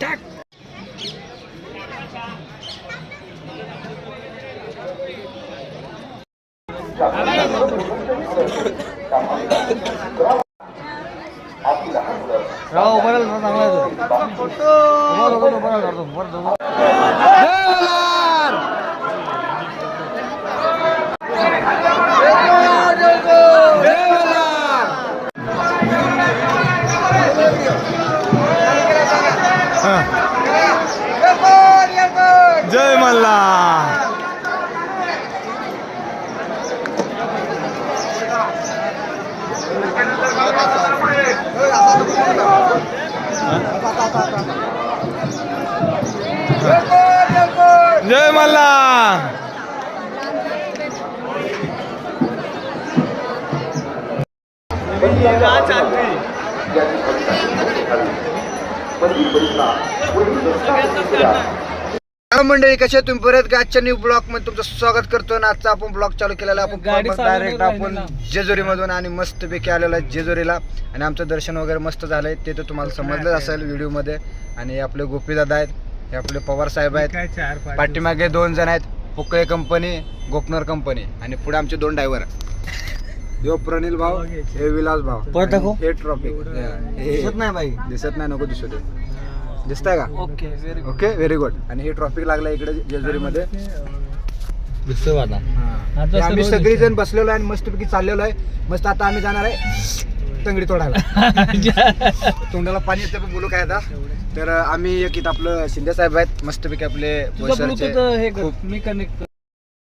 टाक. राव बरं चांगला जय मंडळी कशा तुम्ही? परत आजच्या न्यू ब्लॉगमध्ये तुमचं स्वागत करतो आणि आजचा आपण ब्लॉग चालू केलेला आपण डायरेक्ट आपण. जेजुरी मधून आणि मस्त पैकी आलेलो आहे जेजुरीला. आणि आमचं दर्शन वगैरे मस्त झालंय. ते तर तुम्हाला समजलं असेल व्हिडिओमध्ये आणि आपले गोपीदादा आहेत हे आपले पवार साहेब आहेत. पाठीमागे दोन जण आहेत पोकळे कंपनी गोपनर कंपनी आणि पुढे आमचे दोन ड्रायव्हर यो प्रणील भाऊ हे विलास भाऊ. परत दाखव. हे ट्रॉफिक. दिसत नाही भाई दिसत नाही नको दिसू दे. दिसतंय का? Okay very okay very good आणि हे ट्रॉफिक लागलं इकडे जेजुरीमध्ये. दिसतो आता. ते आम्ही सगळी जण बसलेलो आहे आणि मस्तपैकी चाललेलो आहे. मस्त आता आम्ही जाणार आहे तंगडी तोडायला. तोंडाला पाणी येतं पण बोलू काय आता? तर आम्ही एक इथं आपलं शिंदे साहेब आहेत. मस्तपैकी आपले तुझं बोईसरचे. ब्लूटूथ हे कर. खूप- मी कनेक्ट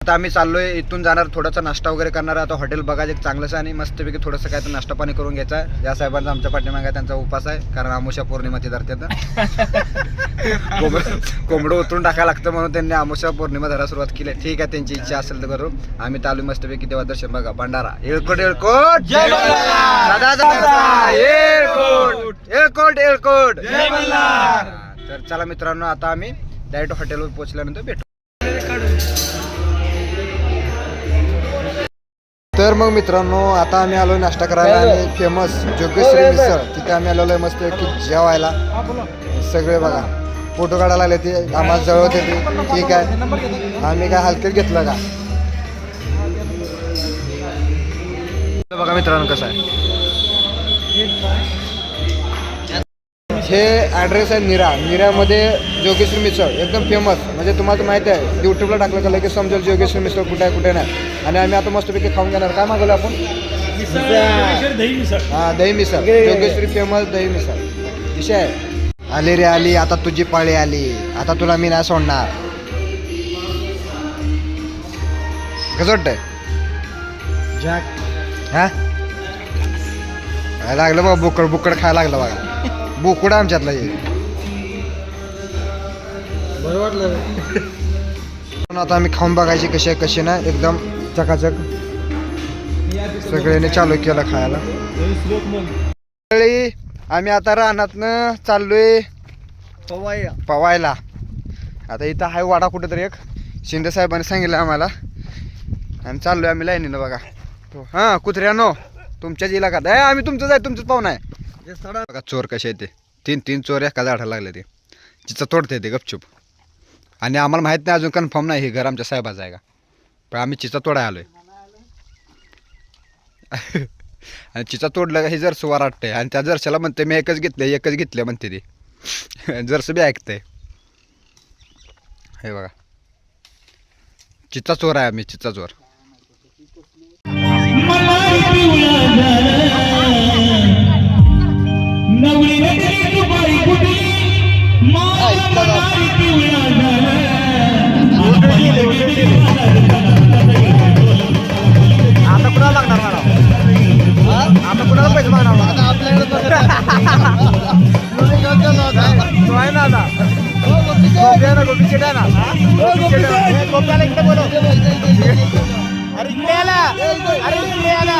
आता आम्ही चाललोय इथून जाणार थोडासा नाश्ता वगैरे करणार आहे. आता हॉटेल बघायचं एक चांगलंच आणि मस्तपैकी थोडंसं काय तर नाश्ता पाणी करून घ्यायचा आहे. या साहेबांचा आमच्या पाठीमागे आहे, त्यांचा उपास आहे कारण आमुषा पौर्णिमा ती धरतात कोंबड कोंबडं उतरून टाकायला लागतं म्हणून त्यांनी आमुषा पौर्णिमा धरा सुरुवात केली. ठीक आहे त्यांची इच्छा असेल तर करू. आम्ही चालू मस्तपैकी देवा दर्शन बघा. भंडारा! दादा दादा येळकोट. येळकोट. येळकोट तर चला मित्रांनो आता आम्ही डायरेक्ट हॉटेलवर पोहोचल्यानंतर भेटू. तर मग मित्रांनो आता आम्ही आलो नाश्ता करायला आणि फेमस जोगेश्वरी मिसळ. तिथे आम्ही आलेलो आहे मस्त की जेवायला. सगळे बघा. फोटो काढायला लागले ते. आम्हाला जवळ होते ते. ठीक आहे. आम्ही काय हलक्यात घेतलं का? बघा मित्रांनो कसं आहे. हे ॲड्रेस आहे निरा निऱ्यामध्ये जोगेश्वरी मिसळ एकदम फेमस म्हणजे तुम्हाला माहिती आहे यूट्यूबला टाकलं का लगेच समजेल जोगेश्वरी मिसळ कुठे आहे कुठे नाही. आणि आम्ही आता मस्तपैकी खाऊन घेणार. काय मागवलं आपण? हा दही मिसळ. जोगेश्वरी फेमस दही मिसळ. विषय आहे. आली रे आली आता तुझी पाळी आली. आता तुला मी नाही सोडणार. कसं वाटतंय? हा? लागलं बघा बुकड बुकड खायला लागलं बघा. बोकुड आमच्यातला हे बरं वाटलं. पण आता आम्ही खाऊन बघायची कशी आहे कशी नाही एकदम चकाचक. सगळ्यांनी चालू केलं खायला. आम्ही आता रानातनं चाललोय पवाया. पवायला. आता इथं आहे वाडा कुठेतरी एक. शिंदे साहेबांनी सांगितलं आम्हाला. आणि चाललोय आम्ही लाईनीनं बघा. तो हां कुत्र्यानो तुमच्याच इलाकात आहे आम्ही तुमचंच आहे तुमचंच पाहुणा आहे. बघा चोर कसे येते ते. तीन तीन चोर एका झाडाला लागले ते. चिचा तोडते ते गपचूप. आणि आम्हाला माहीत नाही अजून कन्फर्म नाही हे घर आमच्या साहेबाचं आहे का. पण आम्ही चिचा तोडाय आलोय. आणि चिचा तोडलं का हे जर सुवार वाटतंय. आणि त्या जरशाला म्हणते मी एकच घेतलं एकच घेतलं म्हणते ते. जरसं बी ऐकतंय. हे बघा. चिचा चोर आहे आम्ही चिचा चोर. आता कुणाला लागणार मॅडम? आता कुणाला पैसे मागणार आता आपल्याकडे आहे ना आता. गोपी आहे ना गोपी शेट आहे ना गोपी शेट आहे. ए, गोप्याला इकडे बोलव. अरे अरे इकडे आला अरे इकडे आला.